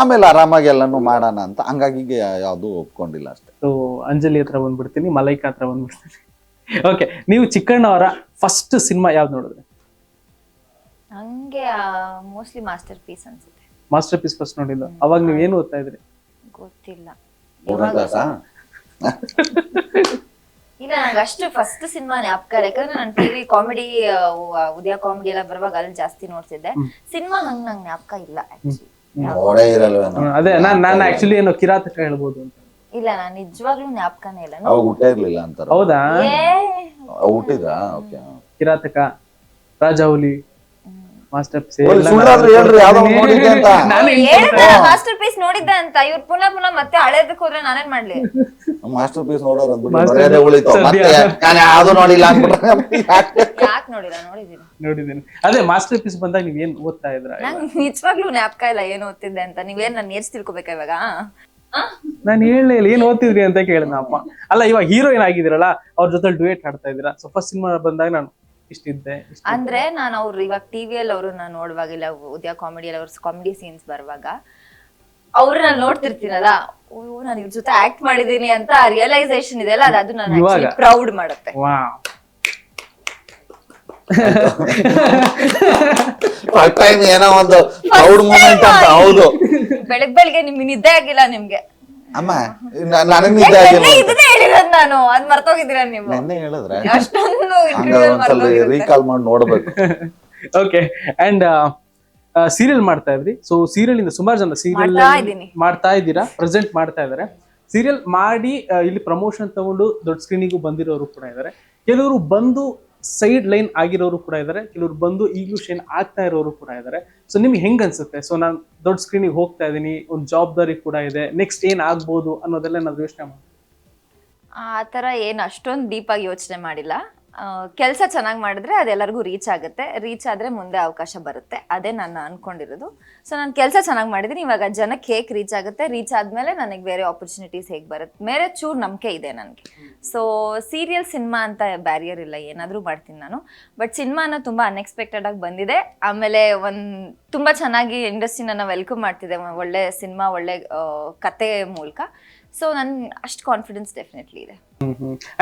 ಆಮೇಲೆ ಆರಾಮಾಗಿ ಎಲ್ಲನೂ ಮಾಡೋಣ ಅಂತ. ಹಂಗಾಗಿ ಯಾವುದು ಒಪ್ಕೊಂಡಿಲ್ಲ ಅಷ್ಟೇ. ಸೊ ಅಂಜಲಿ ಹತ್ರ ಬಂದ್ಬಿಡ್ತೀನಿ ಮಲೈಕಾ ಹತ್ರ ಬಂದ್ಬಿಡ್ತೀನಿ. ಓಕೆ ನೀವು ಚಿಕ್ಕಣ್ಣ ಅವರ ಫಸ್ಟ್ ಸಿನಿಮಾ ಯಾವ್ದು ನೋಡಿದ್ರೆ? ಹಂಗೆ ಮೋಸ್ಟ್ಲಿ ಮಾಸ್ಟರ್ ಪೀಸ್ ಅನ್ಸುತ್ತೆ. ಮಾಸ್ಟರ್ ಪೀಸ್ ಫಸ್ಟ್ ನೋಡಿದ್ದು ಅವಾಗ ನೀವು ಏನು ಓದ್ತಾ ಇದ್ರಿ? ಗೊತ್ತಿಲ್ಲ. *laughs* ಇಲ್ಲ ನಂಗೆ ಅಷ್ಟು ಫಸ್ಟ್ ಸಿನಿಮಾ ಅಪ್ಕಾರ ಯಾಕಂದ್ರೆ ನಾನು ಟಿವಿ ಕಾಮಿಡಿ ಉದಯ ಕಾಮಿಡಿ ಎಲ್ಲ ಬರುವಾಗ ಅಲ್ಲಿ ಜಾಸ್ತಿ ನೋಡ್ತಿದ್ದೆ. ಸಿನಿಮಾ ಹಂಗ್ ನಂಗೆ ಜ್ಞಾಪಕ ಇಲ್ಲ ಆಕ್ಚುಲಿ ನೋಡೇ ಇರಲ್ವೇನೋ ಹ್ಮ್, ಅದೇ ನಾನ್ ನಾನು ಆಕ್ಚುಲಿ ಏನು ಕಿರಾತಕ ಹೇಳ್ಬೋದು ಅಂತ. ಇಲ್ಲ ನಾನು ನಿಜವಾಗ್ಲೂ ಜ್ಞಾಪಕನೇ ಇಲ್ಲ. ಅವಾಗ ಊಟ ಇರ್ಲಿಲ್ಲ ಅಂತಾರ? ಹೌದಾ? ಏ. ಹುಟ್ಟಿದ್ರಾ ಓಕೆ ಕಿರಾತಕ ರಾಜಾಹುಲಿ. ಮಾಸ್ಟರ್ ಸುಳ್ಳಾದ್ರೂ ಹೇಳ್ರಿ, ಯಾವ್ದೋ ನೋಡಿದ್ದೆ ಅಂತ. *laughs* ಹೇಳಿದ್ರೆ ಮಾಸ್ಟರ್ ಪೀಸ್ ನೋಡಿದ್ದೆ ಅಂತ. ಇವ್ರು ಪುನಃ ಪುನಃ ಮತ್ತೆ ಹಳೇದಕ್ಕೆ ಹೋದ್ರೆ ನಾನೇನ್ ಮಾಡ್ಲಿ? ಮಾಸ್ಟರ್ ಪೀಸ್ ನೋಡೋರು ಅಂದ್ಬಿಟ್ಟು Master ಉಳಿತು. ಮತ್ತೆ ನಾನು ಯಾವ್ದು ನೋಡಿಲ್ಲ ಅಂದ್ಬಿಟ್ರೆ *laughs* ಯಾಕೆ? ನೋಡಿಲ್ಲ? ನೋಡಿದೀನಿ. ನೋಡಿದ್ದೀನಿ ಅದೇ ಮಾಸ್ಟರ್ ಪೀಸ್ ಬಂದಾಗ ನೀವ್ ಏನ್ ಓದ್ತಾ ಇದ್ರ ನಂಗೆ ನಿಜವಾಗ್ಲೂ ಜ್ಞಾಪಕ ಇಲ್ಲ ಏನು ಓದ್ತಿದ್ದೆ ಅಂತ. ನೀವೇನ್ ನಾನು ಏರ್ಸ್ ತಿಳ್ಕೊಬೇಕಾ ಇವಾಗ? ಆ? ನಾನು ಹೇಳಲೇ ಇಲ್ಲ. ಏನ್ ಓದ್ತಿದ್ರಿ ಅಂತ ಕೇಳಿದ ಅಪ್ಪ. ಅಲ್ಲ ಇವಾಗ ಹೀರೋಯಿನ್ ಆಗಿದಿರಲ್ಲ ಅವ್ರ ಜೊತೆ ಡುಯೇಟ್ ಆಡ್ತಾ ಇದ್ದೀರಾ. ಸೊ ಫಸ್ಟ್ ಸಿನಿಮಾ ಬಂದಾಗ ನಾನು ಇಷ್ಟಿದ್ದೆ ಇಷ್ಟಿದ್ದೆ. ಅಂದ್ರೆ ನಾನು ಅವ್ರು ಇವಾಗ ಟಿವಿಯಲ್ಲಿ ಅವ್ರನ್ನ ನೋಡುವಾಗ ಇಲ್ಲ ಉದಯ ಕಾಮಿಡಿಯಲ್ಲಿ ಅವ್ರ ಕಾಮಿಡಿ ಸೀನ್ಸ್ ಬರುವಾಗ ಅವ್ರನ್ನ ನೋಡ್ತಿರ್ತೀನಲ್ಲ ಓ ನಾನು ಇವ್ರ ಜೊತೆ ಆಕ್ಟ್ ಮಾಡಿದೀನಿ ಅಂತ ರಿಯಲೈಸೇಷನ್ ಇದೆಯಲ್ಲ ಅದು ಅದು ನಾನು? ಪ್ರೌಡ್ ಮಾಡುತ್ತೆ ವಾ ಫಸ್ಟ್ ಟೈಮ್ ಏನೋ ಒಂದು ಪ್ರೌಡ್ ಮೂಮೆಂಟ್ ಅಂತ ಹೌದು ಬೆಳಗ್ ಬೆಳಿಗ್ಗೆ ನಿಮ್ಗೆ ನಿದ್ದೆ ಆಗಿಲ್ಲ ನಿಮ್ಗೆ ಅಮ್ಮ ನನಗ್ ನಿದ್ದೆ ಆಗಿಲ್ಲ ಇದನ್ನೇ ಹೇಳಿರೋದ್ ನಾನು. ಅದ್ ಮರ್ತೋಗಿದ್ದೀರಾ ನೀವು? ನೆನ್ನೆ ಹೇಳಿದ್ರೆ? ಅಷ್ಟೊಂದು ಹಂಗ interview ಅಲ್ಲಿ ಒಂದ್ಸಲ. ರೀಕಾಲ್ ಮಾಡಿ ನೋಡ್ಬೇಕು. ಓಕೆ ಅಂಡ್ ಸೀರಿಯಲ್ ಮಾಡ್ತಾ ಇದ್ರಿ. ಸೊ ಸೀರಿಯಲ್ ಇಂದ ಸುಮಾರು ಜನ ಸೀರಿಯಲ್ ಮಾಡ್ತಾ ಇದ್ದೀರಾ? ಪ್ರೆಸೆಂಟ್ ಮಾಡ್ತಾ ಇದಾರೆ ಸೀರಿಯಲ್ ಮಾಡಿ ಆ, ಇಲ್ಲಿ ಪ್ರಮೋಷನ್ ತಗೊಂಡು ದೊಡ್ಡ ಸ್ಕ್ರೀನಿಗೂ ಬಂದಿರೋರು ಕೂಡ ಇದ್ದಾರೆ. ಕೆಲವರು ಬಂದು ಸೈಡ್ ಲೈನ್ ಆಗಿರೋರು ಕೂಡ ಇದ್ದಾರೆ ಕೆಲವರು ಬಂದು ಈಗಲೂ ಶೇನ್ ಆಗ್ತಾ ಇರೋರು ಕೂಡ ಇದ್ದಾರೆ ಸೊ ನಿಮ್ಗೆ ಹೆಂಗ್ ಅನ್ಸುತ್ತೆ? ಸೊ ನಾನು ದೊಡ್ಡ ಸ್ಕ್ರೀನಿಗೆ ಹೋಗ್ತಾ ಇದ್ದೀನಿ. ಒಂದು ಜವಾಬ್ದಾರಿ ಕೂಡ ಇದೆ. ನೆಕ್ಸ್ಟ್ ಏನ್ ಆಗ್ಬೋದು ಅನ್ನೋದೆಲ್ಲ ನಾವು ಯೋಚನೆ ಮಾಡಿ ಆ ಥರ ಏನು ಅಷ್ಟೊಂದು ಡೀಪಾಗಿ ಯೋಚನೆ ಮಾಡಿಲ್ಲ. ಕೆಲಸ ಚೆನ್ನಾಗಿ ಮಾಡಿದ್ರೆ ಅದೆಲ್ಲರಿಗೂ ರೀಚ್ ಆಗುತ್ತೆ. ರೀಚ್ ಆದರೆ ಮುಂದೆ ಅವಕಾಶ ಬರುತ್ತೆ. ಅದೇ ನಾನು ಅನ್ಕೊಂಡಿರೋದು. ಸೊ ನಾನು ಕೆಲಸ ಚೆನ್ನಾಗಿ ಮಾಡಿದ್ದೀನಿ ಇವಾಗ ಜನಕ್ಕೆ ಹೇಗೆ ರೀಚ್ ಆಗುತ್ತೆ? ರೀಚ್ ಆದಮೇಲೆ ನನಗೆ ಬೇರೆ ಆಪರ್ಚುನಿಟೀಸ್ ಹೇಗೆ ಬರುತ್ತೆ? ಮೇರೆ ಚೂರು ನಂಬಿಕೆ ಇದೆ ನನಗೆ. ಸೊ ಸೀರಿಯಲ್ ಸಿನಿಮಾ ಅಂತ ಬ್ಯಾರಿಯರ್ ಇಲ್ಲ. ಏನಾದರೂ ಮಾಡ್ತೀನಿ ನಾನು. ಬಟ್ ಸಿನಿಮಾನ ತುಂಬ ಅನ್ಎಕ್ಸ್ಪೆಕ್ಟೆಡ್ ಆಗಿ ಬಂದಿದೆ. ಆಮೇಲೆ ಒಂದು ತುಂಬ ಚೆನ್ನಾಗಿ ಇಂಡಸ್ಟ್ರಿನ ವೆಲ್ಕಮ್ ಮಾಡ್ತಿದೆ. ಒಳ್ಳೆ ಸಿನಿಮಾ ಒಳ್ಳೆ ಕತೆ ಮೂಲಕ. ಸೊ ನನ್ ಅಷ್ಟು ಕಾನ್ಫಿಡೆನ್ಸ್ ಡೆಫಿನೆಟ್ಲಿ ಇದೆ.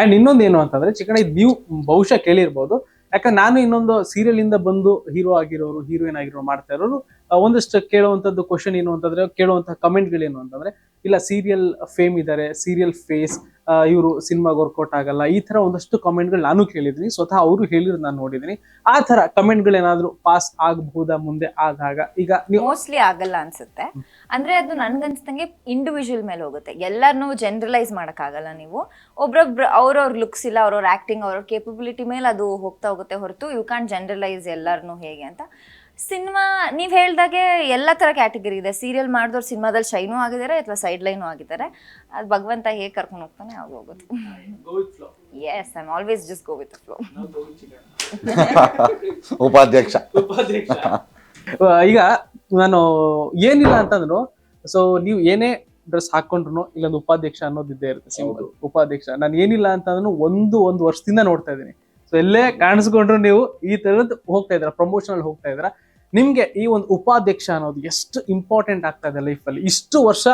ಅಂಡ್ ಇನ್ನೊಂದು ಏನು ಅಂತಂದ್ರೆ ಚಿಕಣ ಇದು ನೀವು ಬಹುಶಃ ಕೇಳಿರ್ಬೋದು. ಯಾಕಂದ್ರೆ ನಾನು ಇನ್ನೊಂದು ಸೀರಿಯಲ್ ಇಂದ ಬಂದು ಹೀರೋ ಆಗಿರೋರು ಹೀರೋಯಿನ್ ಆಗಿರೋರು ಮಾಡ್ತಾ ಇರೋರು ಒಂದಷ್ಟು ಕೇಳುವಂಥದ್ದು ಕ್ವಶನ್ ಏನು ಅಂತಂದ್ರೆ ಕೇಳುವಂತಹ ಕಮೆಂಟ್ಗಳೇನು ಅಂತಂದ್ರೆ ಇಲ್ಲ ಸೀರಿಯಲ್ ಫೇಮ್ ಇದ್ದಾರೆ ಸೀರಿಯಲ್ ಫೇಸ್ ಇವರು ಸಿನಿಮಾಗೆ ವರ್ಕೌಟ್ ಆಗಲ್ಲ ಈ ತರ ಒಂದಷ್ಟು ಕಮೆಂಟ್ಗಳು ನಾನು ಕೇಳಿದ್ದೀನಿ. ಸ್ವತಃ ಅವರು ಹೇಳಿರೋದು ನಾನು ನೋಡಿದ್ದೀನಿ. ಆ ತರ ಕಮೆಂಟ್ಗಳು ಏನಾದ್ರು ಪಾಸ್ ಆಗಬಹುದಾ ಮುಂದೆ ಆದಾಗ? ಈಗ ಮೋಸ್ಟ್ಲಿ ಆಗಲ್ಲ ಅನ್ಸುತ್ತೆ. ಅಂದ್ರೆ ಅದು ನನ್ಗನ್ಸ್ದಂಗೆ ಇಂಡಿವಿಜುವಲ್ ಮೇಲೆ ಹೋಗುತ್ತೆ. ಎಲ್ಲರನ್ನೂ ಜನರಲೈಸ್ ಮಾಡೋಕ್ಕಾಗಲ್ಲ ನೀವು. ಒಬ್ರೊಬ್ರು ಅವ್ರವ್ರ ಲುಕ್ಸ್ ಇಲ್ಲ ಅವ್ರವ್ರ ಆಕ್ಟಿಂಗ್ ಅವ್ರವ್ರ ಕೇಪಬಿಲಿಟಿ ಮೇಲೆ ಅದು ಹೋಗ್ತಾ ಹೋಗುತ್ತೆ ಹೊರತು ಯು ಕ್ಯಾನ್ ಜನರಲೈಸ್ ಎಲ್ಲರನ್ನೂ ಹೇಗೆ ಅಂತ. ಸಿನಿಮಾ ನೀವು ಹೇಳ್ದಾಗೆ ಎಲ್ಲ ತರ ಕ್ಯಾಟಗರಿ ಇದೆ. ಸೀರಿಯಲ್ ಮಾಡಿದವ್ರು ಸಿನಿಮಾದಲ್ಲಿ ಶೈನೂ ಆಗಿದ್ದಾರೆ ಅಥವಾ ಸೈಡ್ ಲೈನು ಆಗಿದ್ದಾರೆ ಅದು ಭಗವಂತ ಹೇಗೆ ಕರ್ಕೊಂಡು ಹೋಗ್ತಾನೆ ಆಗ ಹೋಗುತ್ತೆ. Yes I am always just go with flow Upadhyaksha. *laughs* ಆ, ಈಗ ನಾನು ಏನಿಲ್ಲ ಅಂತಂದ್ರು ಸೊ ನೀವು ಏನೇ ಡ್ರೆಸ್ ಹಾಕೊಂಡ್ರು ಇಲ್ಲೊಂದು ಉಪಾಧ್ಯಕ್ಷ ಅನ್ನೋದು ಇದ್ದೇ ಇರುತ್ತೆ ಸಿಂಪಲ್ ಉಪಾಧ್ಯಕ್ಷ. ನಾನು ಏನಿಲ್ಲ ಅಂತಂದ್ರು ಒಂದು ಒಂದು ವರ್ಷದಿಂದ ನೋಡ್ತಾ ಇದ್ದೀನಿ. ಸೊ ಎಲ್ಲೇ ಕಾಣಿಸ್ಕೊಂಡ್ರು ನೀವು ಈ ತರದ್ ಹೋಗ್ತಾ ಇದ್ರ ಪ್ರಮೋಷನ್ ಅಲ್ಲಿ ಹೋಗ್ತಾ ಇದ್ರ ನಿಮ್ಗೆ ಈ ಒಂದು ಉಪಾಧ್ಯಕ್ಷ ಅನ್ನೋದು ಎಷ್ಟು ಇಂಪಾರ್ಟೆಂಟ್ ಆಗ್ತಾ ಇದೆ ಲೈಫಲ್ಲಿ ಇಷ್ಟು ವರ್ಷ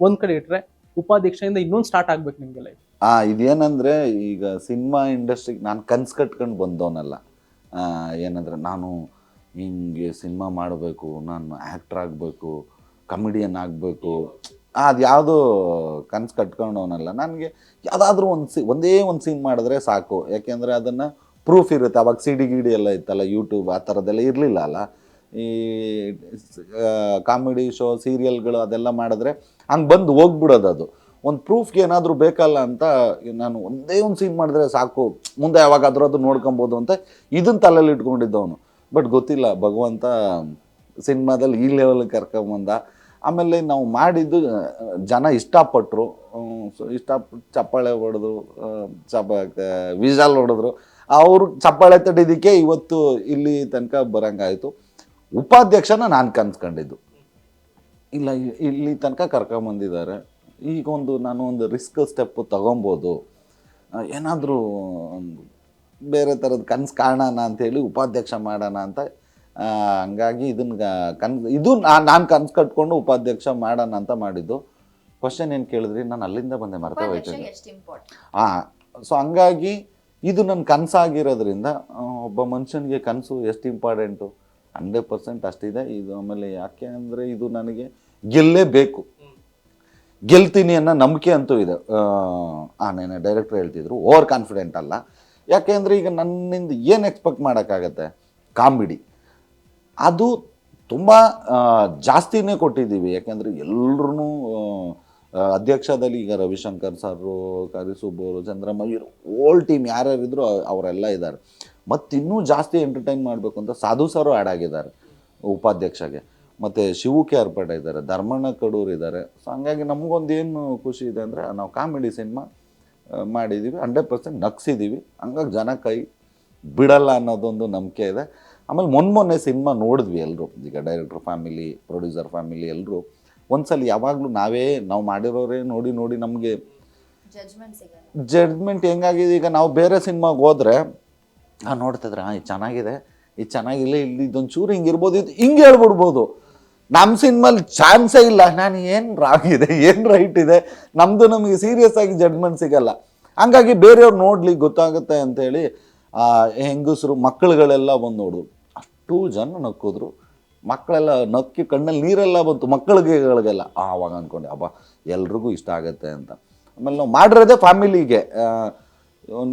ಒಂದ್ ಕಡೆ ಇಟ್ರೆ ಉಪಾಧ್ಯಕ್ಷದಿಂದ ಇನ್ನೊಂದು ಸ್ಟಾರ್ಟ್ ಆಗ್ಬೇಕು ನಿಮ್ಗೆ ಲೈಫ್ ಆ ಇದೇನಂದ್ರೆ ಈಗ ಸಿನಿಮಾ ಇಂಡಸ್ಟ್ರಿಗೆ ನಾನು ಕನ್ಸ್ ಕಟ್ಕೊಂಡು ಬಂದವನಲ್ಲ. ಆ, ಏನಂದ್ರೆ ನಾನು ಹಿಂಗೆ ಸಿನಿಮಾ ಮಾಡಬೇಕು, ನಾನು ಆ್ಯಕ್ಟ್ರ್ ಆಗಬೇಕು ಕಮಿಡಿಯನ್ ಆಗಬೇಕು. ಅದು ಯಾವುದೋ ಕನಸು ಕಟ್ಕೊಂಡವನಲ್ಲ. ನನಗೆ ಯಾವುದಾದ್ರೂ ಒಂದು ಸಿ, ಒಂದೇ ಒಂದು ಸೀನ್ ಮಾಡಿದ್ರೆ ಸಾಕು. ಯಾಕೆಂದರೆ ಅದನ್ನು ಪ್ರೂಫ್ ಇರುತ್ತೆ. ಅವಾಗ ಸಿ ಡಿ ಗಿಡಿ ಎಲ್ಲ ಇತ್ತಲ್ಲ ಯೂಟ್ಯೂಬ್ ಆ ಥರದ್ದೆಲ್ಲ ಇರಲಿಲ್ಲ ಅಲ್ಲ. ಈ ಕಾಮಿಡಿ ಶೋ ಸೀರಿಯಲ್ಗಳು ಅದೆಲ್ಲ ಮಾಡಿದ್ರೆ ಹಂಗೆ ಬಂದು ಹೋಗ್ಬಿಡೋದು ಅದು. ಒಂದು ಪ್ರೂಫ್ಗೆ ಏನಾದರೂ ಬೇಕಲ್ಲ ಅಂತ ನಾನು ಒಂದೇ ಒಂದು ಸೀನ್ ಮಾಡಿದ್ರೆ ಸಾಕು. ಮುಂದೆ ಯಾವಾಗಾದ್ರೂ ಅದು ನೋಡ್ಕೊಬೋದು ಅಂತ ಇದನ್ನು ತಲೆಯಲ್ಲಿ ಇಟ್ಕೊಂಡಿದ್ದವನು. ಬಟ್ ಗೊತ್ತಿಲ್ಲ, ಭಗವಂತ ಸಿನಿಮಾದಲ್ಲಿ ಈ ಲೆವೆಲ್ಗೆ ಕರ್ಕೊಂಬಂದ ಆಮೇಲೆ ನಾವು ಮಾಡಿದ್ದು ಜನ ಇಷ್ಟಪಟ್ಟರು ಇಷ್ಟಪಟ್ಟು ಚಪ್ಪಾಳೆ ಹೊಡೆದ್ರು ಚಪ ವಿಜಾಲ್ ಹೊಡೆದ್ರು. ಅವರು ಚಪ್ಪಾಳೆ ತಡಿದಕ್ಕೆ ಇವತ್ತು ಇಲ್ಲಿ ತನಕ ಬರೋಂಗಾಯಿತು. ಉಪಾಧ್ಯಕ್ಷನ ನಾನು ಕನ್ಸ್ಕೊಂಡಿದ್ದು. ಇಲ್ಲ ಇಲ್ಲಿ ತನಕ ಕರ್ಕೊಂಬಂದಿದ್ದಾರೆ ಈಗ ಒಂದು ನಾನು ಒಂದು ರಿಸ್ಕ್ ಸ್ಟೆಪ್ ತಗೊಬೋದು. ಏನಾದರೂ ಬೇರೆ ಥರದ ಕನಸು ಕಾಣೋಣ ಅಂತೇಳಿ ಉಪಾಧ್ಯಕ್ಷ ಮಾಡೋಣ ಅಂತ ಹಂಗಾಗಿ ಇದನ್ನ ಕನ್ ಇದು ನಾನು ಕನಸು ಕಟ್ಕೊಂಡು ಉಪಾಧ್ಯಕ್ಷ ಮಾಡೋಣ ಅಂತ ಮಾಡಿದ್ದು. ಕ್ವಶನ್ ಏನು ಕೇಳಿದ್ರಿ? ನಾನು ಅಲ್ಲಿಂದ ಬಂದೆ ಮರ್ತಾ ಹೋಯ್ತೀನಿ ಹಾಂ ಸೊ ಹಂಗಾಗಿ ಇದು ನನ್ನ ಕನಸಾಗಿರೋದ್ರಿಂದ ಒಬ್ಬ ಮನುಷ್ಯನಿಗೆ ಕನಸು ಎಷ್ಟು ಇಂಪಾರ್ಟೆಂಟು ಹಂಡ್ರೆಡ್ ಪರ್ಸೆಂಟ್ ಅಷ್ಟಿದೆ. ಇದು ಆಮೇಲೆ ಯಾಕೆ ಅಂದರೆ ಇದು ನನಗೆ ಗೆಲ್ಲಲೇಬೇಕು ಗೆಲ್ತೀನಿ ಅನ್ನೋ ನಂಬಿಕೆ ಅಂತೂ ಇದೆ. ಆ ನೆನೆ ಡೈರೆಕ್ಟ್ರ್ ಹೇಳ್ತಿದ್ರು ಓವರ್ ಕಾನ್ಫಿಡೆಂಟ್ ಅಲ್ಲ. ಯಾಕೆ ಅಂದರೆ ಈಗ ನನ್ನಿಂದ ಏನು ಎಕ್ಸ್ಪೆಕ್ಟ್ ಮಾಡೋಕ್ಕಾಗತ್ತೆ? ಕಾಮಿಡಿ. ಅದು ತುಂಬ ಜಾಸ್ತಿನೇ ಕೊಟ್ಟಿದ್ದೀವಿ. ಯಾಕೆಂದರೆ ಎಲ್ಲರೂ ಅಧ್ಯಕ್ಷದಲ್ಲಿ ಈಗ ರವಿಶಂಕರ್ ಸರು ಕರಿಸುಬ್ಬು ಚಂದ್ರಮ್ಮ, ಇವರು ಓಲ್ಡ್ ಟೀಮ್ ಯಾರ್ಯಾರಿದ್ರು ಅವರೆಲ್ಲ ಇದ್ದಾರೆ. ಮತ್ತು ಇನ್ನೂ ಜಾಸ್ತಿ ಎಂಟರ್ಟೈನ್ ಮಾಡಬೇಕು ಅಂತ ಸಾಧು ಸರು ಆ್ಯಡ್ ಆಗಿದ್ದಾರೆ, ಉಪಾಧ್ಯಕ್ಷಗೆ. ಮತ್ತು ಶಿವು ಕೆ ಅರ್ಪಟ ಇದ್ದಾರೆ, ಧರ್ಮಣ್ಣ ಕಡೂರ್ ಇದ್ದಾರೆ. ಸೊ ಹಂಗಾಗಿ ನಮಗೊಂದು ಏನು ಖುಷಿ ಇದೆ ಅಂದರೆ, ನಾವು ಕಾಮಿಡಿ ಸಿನಿಮಾ ಮಾಡಿದ್ದೀವಿ ಹಂಡ್ರೆಡ್ ಪರ್ಸೆಂಟ್ ನಗ್ಸಿದ್ದೀವಿ ಹಂಗಾಗಿ ಜನ ಕೈ ಬಿಡಲ್ಲ ಅನ್ನೋದೊಂದು ನಂಬಿಕೆ ಇದೆ. ಆಮೇಲೆ ಮೊನ್ನೆ ಮೊನ್ನೆ ಸಿನಿಮಾ ನೋಡಿದ್ವಿ ಎಲ್ಲರೂ ಈಗ ಡೈರೆಕ್ಟರ್ ಫ್ಯಾಮಿಲಿ ಪ್ರೊಡ್ಯೂಸರ್ ಫ್ಯಾಮಿಲಿ ಎಲ್ಲರೂ ಒಂದ್ಸಲ ಯಾವಾಗಲೂ ನಾವೇ ನಾವು ಮಾಡಿರೋರೇ ನೋಡಿ ನೋಡಿ ನಮಗೆ ಜಡ್ಜ್ಮೆಂಟ್ ಹೆಂಗಾಗಿದೆ? ಈಗ ನಾವು ಬೇರೆ ಸಿನಿಮಾಗೆ ಹೋದ್ರೆ ಆ ನೋಡ್ತಿದ್ರೆ ಹಾಂ ಇದು ಚೆನ್ನಾಗಿದೆ. ಇದು ಚೆನ್ನಾಗಿಲ್ಲ. ಇಲ್ಲಿ ಇದೊಂದು ಚೂರು ಹಿಂಗೆ ಇರ್ಬೋದು. ಇದು ಹಿಂಗೆ ಹೇಳ್ಬಿಡ್ಬೋದು. ನಮ್ಮ ಸಿನಿಮಲ್ಲಿ ಚಾನ್ಸೇ ಇಲ್ಲ. ನಾನು ಏನು ರಾಂಗ್ ಇದೆ? ಏನು ರೈಟ್ ಇದೆ? ನಮ್ಮದು ನಮಗೆ ಸೀರಿಯಸ್ ಆಗಿ ಜಡ್ಜ್ಮೆಂಟ್ ಸಿಗಲ್ಲ. ಹಂಗಾಗಿ ಬೇರೆಯವ್ರು ನೋಡಲಿ ಗೊತ್ತಾಗುತ್ತೆ ಅಂತೇಳಿ ಹೆಂಗಸರು ಮಕ್ಕಳುಗಳೆಲ್ಲ ಬಂದು ನೋಡಿದ್ರು ಅಷ್ಟು ಜನ ನಕ್ಕಿದ್ರು. ಮಕ್ಕಳೆಲ್ಲ ನಕ್ಕಿ ಕಣ್ಣಲ್ಲಿ ನೀರೆಲ್ಲ ಬಂತು. ಮಕ್ಕಳಿಗೆಗಳಿಗೆಲ್ಲ ಆವಾಗ ಅಂದ್ಕೊಂಡೆ ಅಬ್ಬಾ, ಎಲ್ರಿಗೂ ಇಷ್ಟ ಆಗುತ್ತೆ ಅಂತ. ಆಮೇಲೆ ನಾವು ಮಾಡಿರೋದೇ ಫ್ಯಾಮಿಲಿಗೆ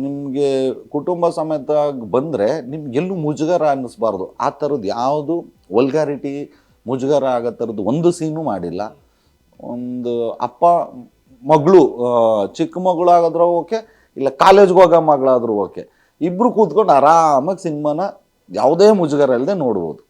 ನಿಮಗೆ ಕುಟುಂಬ ಸಮೇತ ಬಂದರೆ ನಿಮ್ಗೆ ಎಲ್ಲೂ ಮುಜುಗರ ಅನ್ನಿಸ್ಬಾರ್ದು. ಆ ಥರದ್ದು ಯಾವುದು ವಲ್ಗಾರಿಟಿ ಮುಜುಗರ ಆಗೋ ಥರದ್ದು ಒಂದು ಸೀನು ಮಾಡಿಲ್ಲ. ಒಂದು ಅಪ್ಪ ಮಗಳು ಚಿಕ್ಕ ಮಗಳು ಆಗಿದ್ರು ಓಕೆ, ಇಲ್ಲ ಕಾಲೇಜ್ಗೆ ಹೋಗೋ ಮಗಳಾದರೂ ಓಕೆ. ಇಬ್ಬರು ಕೂತ್ಕೊಂಡು ಆರಾಮಾಗಿ ಸಿನಿಮಾನ ಯಾವುದೇ ಮುಜುಗರ ಇಲ್ಲದೆ ನೋಡ್ಬೋದು.